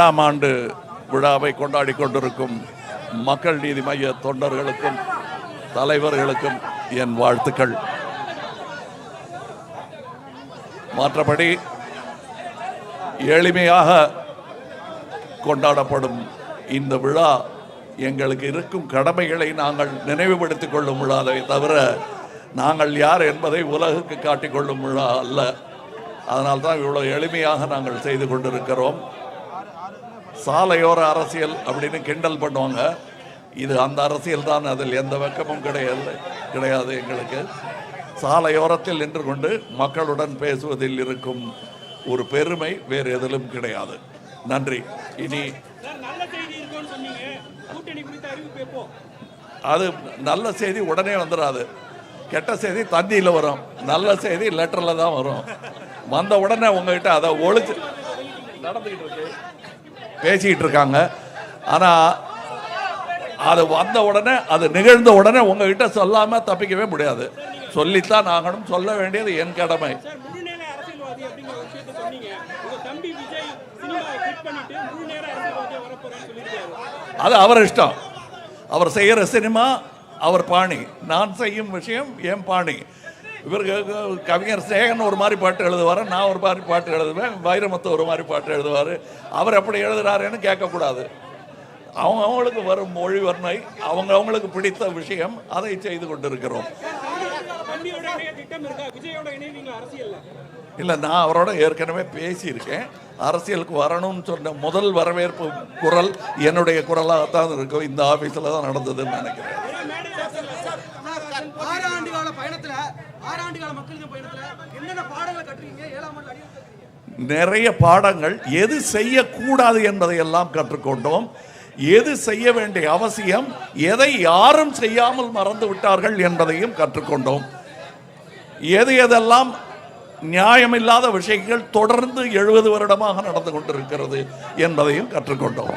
ஏழாம் ஆண்டு விழாவை கொண்டாடி கொண்டிருக்கும் மக்கள் நீதி மைய தொண்டர்களுக்கும் தலைவர்களுக்கும் என் வாழ்த்துக்கள். மற்றபடி எளிமையாக கொண்டாடப்படும் இந்த விழா எங்களுக்கு இருக்கும் கடமைகளை நாங்கள் நினைவுபடுத்திக் கொள்ளும் விழாவை தவிர நாங்கள் யார் என்பதை உலகுக்கு காட்டிக்கொள்ளும் விழா அல்ல. அதனால் தான் இவ்வளோ எளிமையாக நாங்கள் செய்து கொண்டிருக்கிறோம். சாலையோர அரசியல் அப்படின்னு கிண்டல் பண்ணுவாங்க. இது அந்த அரசியல் தான் அதில் எந்த வெக்கமும் கிடையாது கிடையாது எங்களுக்கு. சாலையோரத்தில் நின்று கொண்டு மக்களுடன் பேசுவதில் இருக்கும் ஒரு பெருமை வேறு எதிலும் கிடையாது. நன்றி. இனி அது நல்ல செய்தி உடனே வந்துடாது கெட்ட செய்தி தந்தியில் வரும். நல்ல செய்தி லெட்டரில் தான் வரும். வந்த உடனே உங்ககிட்ட அதை ஒழிச்சு நடந்துக்கிட்டு இருக்கு. பேசிக்கிட்டு இருக்காங்க ஆனால் அது வந்த உடனே அது நிகழ்ந்த உடனே உங்ககிட்ட சொல்லாமல் தப்பிக்கவே முடியாது. சொல்லித்தான் ஆகணும் சொல்ல வேண்டியது என் கடமை. அது அவர் இஷ்டம். அவர் செய்கிற சினிமா அவர் பாணி. நான் செய்யும் விஷயம் என் பாணி. இவருக்கு கவிஞர் சேகன் ஒரு மாதிரி பாட்டு எழுதுவார் நான் ஒரு மாதிரி பாட்டு எழுதுவேன் வைரமுத்து ஒரு மாதிரி பாட்டு எழுதுவார். அவர் எப்படி எழுதுறாருன்னு கேட்கக்கூடாது. அவங்க அவங்களுக்கு வரும் மொழி வர்ணை அவங்க அவங்களுக்கு பிடித்த விஷயம் அதை செய்து கொண்டிருக்கிறோம். இல்லை நான் அவரோட ஏற்கனவே பேசியிருக்கேன். அரசியலுக்கு வரணும்னு சொன்ன முதல் வரவேற்பு குரல் என்னுடைய குரலாகத்தான் இருக்கும் இந்த ஆஃபீஸில் தான் நடந்ததுன்னு நினைக்கிறேன் ஒரே மேடையில் அரசியல் ஆறு ஆண்டு கால பயணத்துல கால பயணத்துல என்னென்ன பாடங்களை கட்டுறீங்க ஏழாம் ஆண்டு நிறைய பாடங்கள் எது செய்யக்கூடாது என்பதை எல்லாம் கற்றுக்கொண்டோம். எது செய்ய வேண்டிய அவசியம் எதை யாரும் செய்யாமல் மறந்து விட்டார்கள் என்பதையும் கற்றுக்கொண்டோம். எது எதெல்லாம் நியாயமில்லாத விஷயங்கள் தொடர்ந்து எழுபது வருடமாக நடந்து கொண்டிருக்கிறது என்பதையும் கற்றுக்கொண்டோம்.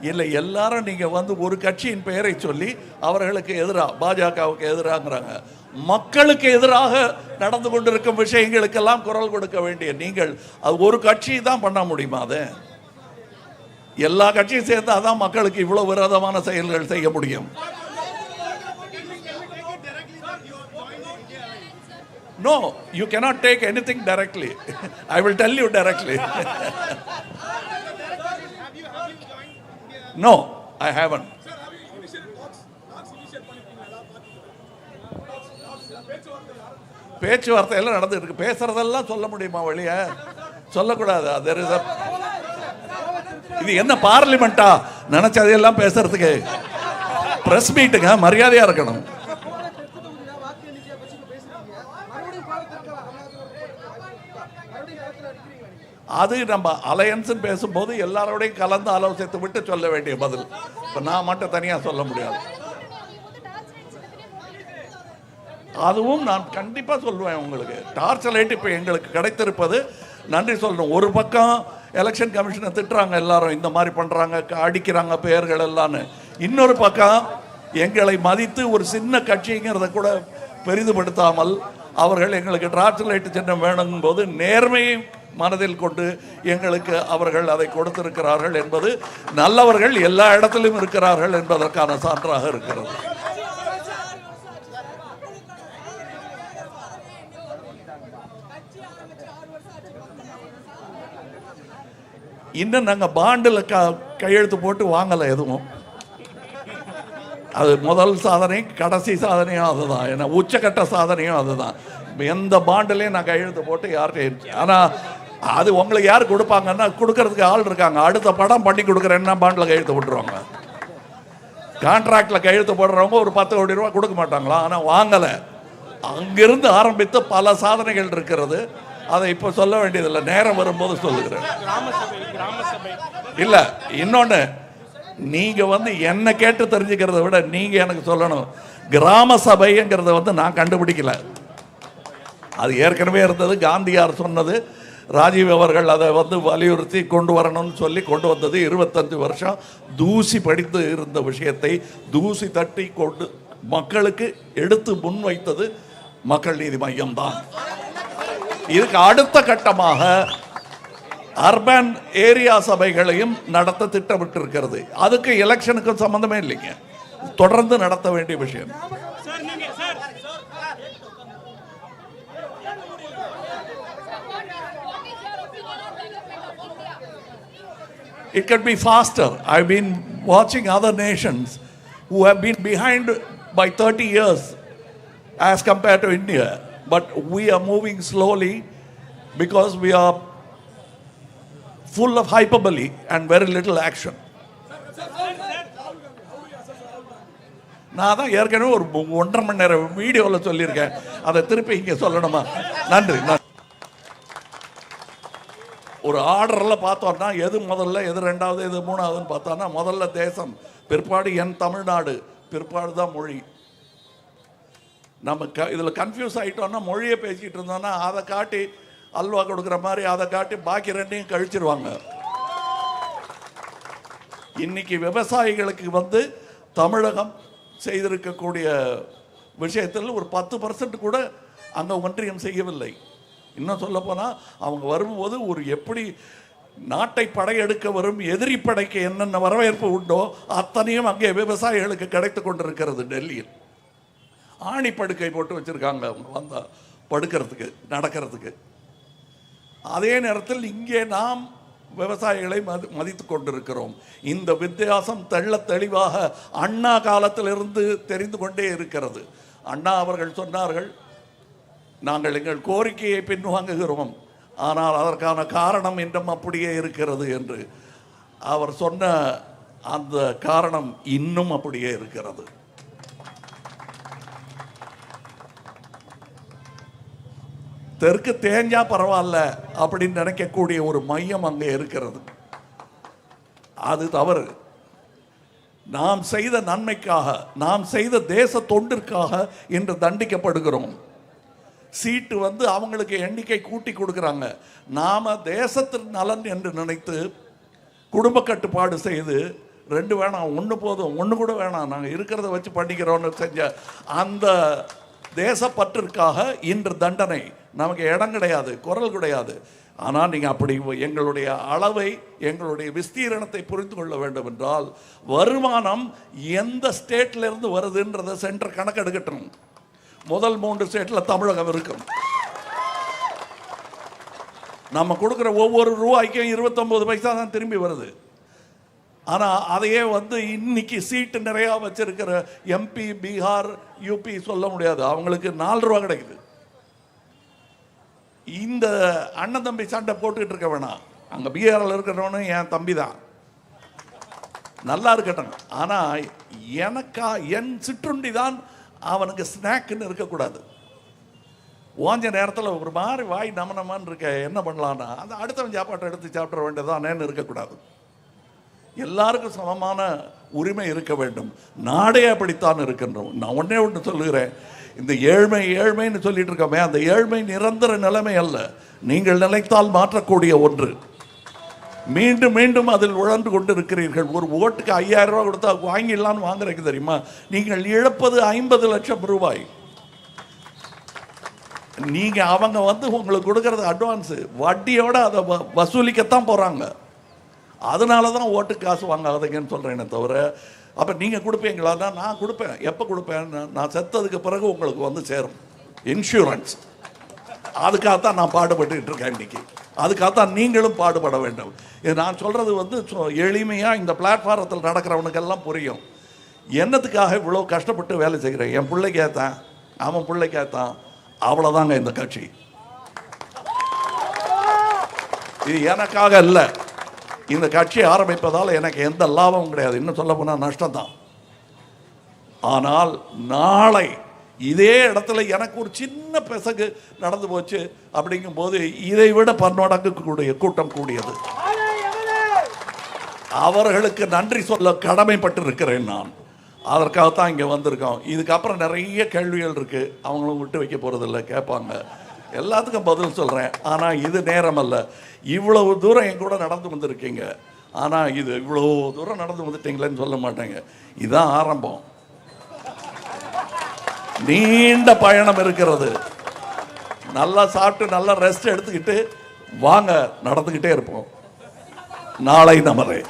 இல்லை எல்லாரும் நீங்கள் வந்து ஒரு கட்சியின் பெயரை சொல்லி அவர்களுக்கு எதிராக பாஜகவுக்கு எதிராங்கிறாங்க. மக்களுக்கு எதிராக நடந்து கொண்டிருக்கும் விஷயங்களுக்கெல்லாம் குரல் கொடுக்க வேண்டிய நீங்கள் அது ஒரு கட்சி தான் பண்ண முடியுமா அது? எல்லா கட்சியும் சேர்ந்தால் தான் மக்களுக்கு இவ்வளோ விரோதமான செயல்கள் செய்ய முடியும். No you cannot take anything directly. I will tell you directly. No I haven't பேச்சுவார்த்தை எல்லாம் நடந்துட்டு இருக்கு. பேசுறதெல்லாம் சொல்ல முடியுமா வழிய? சொல்லக்கூடாது. அது இது என்ன பார்லிமெண்டா? நினைச்சதையெல்லாம் பேசுறதுக்கு. பிரஸ் மீட்டுங்க மரியாதையா இருக்கணும். அது நம்ம அலையன்ஸ் பேசும்போது எல்லாரோடையும் கலந்து ஆலோசித்து விட்டு சொல்ல வேண்டிய பதில். இப்போ நான் மட்டும் தனியாக சொல்ல முடியாது. அதுவும் நான் கண்டிப்பாக சொல்லுவேன் உங்களுக்கு. டார்ச் லைட் இப்போ எங்களுக்கு கிடைத்திருப்பது நன்றி சொல்லணும். ஒரு பக்கம் எலெக்ஷன் கமிஷனை திட்டுறாங்க எல்லாரும் இந்த மாதிரி பண்ணுறாங்க அடிக்கிறாங்க பெயர்கள் எல்லாம்னு. இன்னொரு பக்கம் எங்களை மதித்து ஒரு சின்ன கட்சிங்கிறத கூட பெரிதுபடுத்தாமல் அவர்கள் எங்களுக்கு டார்ச் லைட் சின்னம் வேணுங்கும் போது நேர்மையை மனதில் கொண்டு எங்களுக்கு அவர்கள் அதை கொடுத்திருக்கிறார்கள் என்பது நல்லவர்கள் எல்லா இடத்திலும் இருக்கிறார்கள் என்பதற்கான சான்றாக இருக்கிறது. இன்னும் நாங்கள் பாண்டில் க கையெழுத்து போட்டு வாங்கலை எதுவும். அது முதல் சாதனை கடைசி சாதனையும் அதுதான். ஏன்னா உச்சக்கட்ட சாதனையும் அதுதான். எந்த பாண்டிலையும் நான் கையெழுத்து போட்டு யார்கிட்ட ஆனால் அது உங்களுக்கு யார் கொடுப்பாங்கன்னா கொடுக்கறதுக்கு ஆள் இருக்காங்க. அடுத்த படம் பண்ணி கொடுக்குறேன்னா பாண்டில் கையெழுத்து போட்டுருவாங்க. கான்ட்ராக்டில் கையெழுத்து போடுறவங்க ஒரு பத்து கோடி ரூபா கொடுக்க மாட்டாங்களா? ஆனால் வாங்கலை. அங்கிருந்து ஆரம்பித்து பல சாதனைகள் இருக்கிறது. அதை இப்போ சொல்ல வேண்டியதில்லை. நேரம் வரும்போது சொல்லுகிறேன். கிராம சபை கிராம சபை வந்து என்னை கேட்டு தெரிஞ்சுக்கிறத விட நீங்கள் எனக்கு சொல்லணும். கிராம சபைங்கிறத வந்து நான் கண்டுபிடிக்கல. அது ஏற்கனவே இருந்தது. காந்தியார் சொன்னது. ராஜீவ் அவர்கள் அதை வந்து வலியுறுத்தி கொண்டு வரணும்னு சொல்லி கொண்டு வந்தது இருபத்தஞ்சு வருஷம் தூசி படித்து இருந்த விஷயத்தை தூசி தட்டி கொண்டு மக்களுக்கு எடுத்து முன்வைத்தது மக்கள் நீதி மையம் தான் இதுக்கு அடுத்த கட்டமாக அர்பன் ஏரியா சபைகளையும் நடத்த திட்டமிட்டிருக்கிறது. அதுக்கு எலெக்ஷனுக்கும் சம்மந்தமே இல்லைங்க. தொடர்ந்து நடத்த வேண்டிய விஷயம். It can be faster. I've been watching other nations who have been behind by 30 years as compared to India. But we are moving slowly because we are full of hyperbole and very little action. நான் தான் ஏற்கனவே ஒரு ஒன்றரை மணி நேரம் வீடியோவில் சொல்லியிருக்கேன் அதை திருப்பி இங்கே சொல்லணுமா நன்றி நன்றி ஒரு ஆர்டரில் பார்த்தோம்னா எது முதல்ல எது ரெண்டாவது எது மூணாவதுன்னு பார்த்தோம்னா முதல்ல தேசம் பிற்பாடு என் தமிழ்நாடு பிற்பாடு தான் மொழி. நம்ம க இதில் கன்ஃபியூஸ் ஆகிட்டோம்னா மொழியை பேசிக்கிட்டு இருந்தோம்னா அதை காட்டி அல்வா கொடுக்குற மாதிரி அதை காட்டி பாக்கி ரெண்டையும் கழிச்சிருவாங்க. இன்னைக்கு விவசாயிகளுக்கு வந்து தமிழகம் செய்திருக்கக்கூடிய விஷயத்தில் ஒரு பத்து பர்சன்ட் கூட அங்கே ஒன்றியம் செய்யவில்லை. இன்னும் சொல்ல போனால் அவங்க வரும்போது ஒரு எப்படி நாட்டை படையெடுக்க வரும் எதிரி படைக்கு என்னென்ன வரவேற்பு உண்டோ அத்தனையும் அங்கே விவசாயிகளுக்கு கிடைத்து கொண்டிருக்கிறது டெல்லியில். ஆணி படுக்கை போட்டு வச்சுருக்காங்க அவங்க வந்தால் படுக்கிறதுக்கு நடக்கிறதுக்கு. அதே நேரத்தில் இங்கே நாம் விவசாயிகளை மதி மதித்து கொண்டிருக்கிறோம். இந்த வித்தியாசம் தெள்ள தெளிவாக அண்ணா காலத்திலிருந்து தெரிந்து கொண்டே இருக்கிறது. அண்ணா அவர்கள் சொன்னார்கள் நாங்கள் எங்கள் கோரிக்கையை பின்வாங்குகிறோம். ஆனால் அதற்கான காரணம் இன்றும் அப்படியே இருக்கிறது என்று அவர் சொன்ன அந்த காரணம் இன்னும் அப்படியே இருக்கிறது. தெற்கு தேஞ்சா பரவாயில்ல அப்படின்னு நினைக்கக்கூடிய ஒரு மையம் அங்கே இருக்கிறது. அது தவறு. நாம் செய்த நன்மைக்காக நாம் செய்த தேச தொண்டிற்காக இன்று தண்டிக்கப்படுகிறோம். சீட்டு வந்து அவங்களுக்கு எண்ணிக்கை கூட்டி கொடுக்குறாங்க. நாம் தேசத்தின் நலன் என்று நினைத்து குடும்ப கட்டுப்பாடு செய்து ரெண்டு வேணாம் ஒன்று போதும் ஒன்று கூட வேணாம் நாங்கள் இருக்கிறத வச்சு பண்ணிக்கிறோம்னு செஞ்ச அந்த தேசப்பற்றிற்காக இன்று தண்டனை. நமக்கு இடம் கிடையாது குரல் கிடையாது. ஆனால் நீங்கள் அப்படி எங்களுடைய அளவை எங்களுடைய விஸ்தீரணத்தை புரிந்து கொள்ள வேண்டும் என்றால் வருமானம் எந்த ஸ்டேட்லருந்து வருதுன்றதை சென்டர் கணக்கெடுக்கட்டும். முதல் மூன்று ஸ்டேட்டில் தமிழகம் இருக்கும். நம்ம கொடுக்குற ஒவ்வொரு ரூபாய்க்கும் இருபத்தொம்பது பைசா தான் திரும்பி வருது. ஆனால் அதையே வந்து இன்னைக்கு சீட்டு நிறையா வச்சிருக்கிற எம்பி பீகார் யூபி சொல்ல முடியாது. அவங்களுக்கு நாலு ரூபா கிடைக்குது. இந்த அண்ணன் தம்பி சண்டை போட்டுக்கிட்டு இருக்க வேணாம். அங்கே பீகாரில் இருக்கிறவனும் என் தம்பி தான். நல்லா இருக்கட்டும். ஆனால் எனக்கா என் சிற்றுண்டி தான் அவனுக்கு ஸ்நாக்குன்னு இருக்கக்கூடாது. ஓஞ்ச நேரத்தில் ஒரு மாதிரி வாய் நமனமான்னு இருக்க என்ன பண்ணலான்னா அந்த அடுத்தவன் சாப்பாட்டை எடுத்து சாப்பிட வேண்டியதானேன்னு இருக்கக்கூடாது. எல்லாருக்கும் சமமான உரிமை இருக்க வேண்டும். நாடே அப்படித்தான் இருக்கின்றோம். நான் ஒன்றே ஒன்று சொல்லுகிறேன். இந்த ஏழ்மை ஏழ்மைன்னு சொல்லிட்டு இருக்கோமே அந்த ஏழ்மை நிரந்தர நிலைமை அல்ல. நீங்கள் நினைத்தால் மாற்றக்கூடிய ஒன்று. மீண்டும் மீண்டும் அதில் உழந்து கொண்டு இருக்கிறீர்கள் ஒரு ஓட்டுக்கு ஐயாயிரம் ரூபா கொடுத்தா வாங்கிடலான்னு வாங்குறதுக்கு தெரியுமா? நீங்கள் இழப்பது ஐம்பது லட்சம் ரூபாய். நீங்க அவங்க வந்து உங்களுக்கு கொடுக்கறது அட்வான்ஸ் வட்டியோட அதை வ- வசூலிக்கத்தான் போறாங்க. அதனால தான் ஓட்டு காசு வாங்காதீங்கன்னு சொல்றேனே தவிர அப்ப நீங்க கொடுப்பீங்களான்னா நான் கொடுப்பேன். எப்போ கொடுப்பேன் நான் செத்ததுக்கு பிறகு உங்களுக்கு வந்து சேரும். இன்சூரன்ஸ் அதுக்காகத்தான் நான் பாடுபட்டுக்கிட்டு இருக்கேன் இன்னைக்கு. அதுக்காகத்தான் நீங்களும் பாடுபட வேண்டும். இது நான் சொல்கிறது வந்து சொ- இந்த பிளாட்ஃபாரத்தில் நடக்கிறவனுக்கெல்லாம் புரியும். என்னத்துக்காக இவ்வளோ கஷ்டப்பட்டு வேலை செய்கிறேன்? என் பிள்ளைக்கேத்தான் அவன் பிள்ளைக்கேத்தான் அவ்வளோதாங்க இந்த கட்சி. இது எனக்காக இல்லை. இந்த கட்சி ஆரம்பிப்பதால் எனக்கு எந்த லாபமும் கிடையாது. இன்னும் சொல்ல போனால் நஷ்டம்தான். ஆனால் நாளை இதே இடத்துல எனக்கு ஒரு சின்ன பிசகு நடந்து போச்சு அப்படிங்கும்போது இதை விட பன்மடங்கு கூடிய கூட்டம் கூடியது. அவர்களுக்கு நன்றி சொல்ல கடமைப்பட்டு இருக்கிறேன் நான். அதற்காகத்தான் இங்கே வந்திருக்கோம். இதுக்கப்புறம் நிறைய கேள்விகள் இருக்குது அவங்களும் விட்டு வைக்க போறதில்ல கேட்பாங்க. எல்லாத்துக்கும் பதில் சொல்கிறேன் ஆனால் இது நேரம் அல்ல இவ்வளவு தூரம் என் கூட நடந்து வந்திருக்கீங்க. ஆனால் இது இவ்வளோ தூரம் நடந்து வந்துட்டீங்களேன்னு சொல்ல மாட்டேங்க. இதுதான் ஆரம்பம். நீண்ட பயணம் இருக்கிறது. நல்லா சாப்பிட்டு நல்லா ரெஸ்ட் எடுத்துக்கிட்டு வாங்க நடந்துக்கிட்டே இருப்போம். நாளை நமரே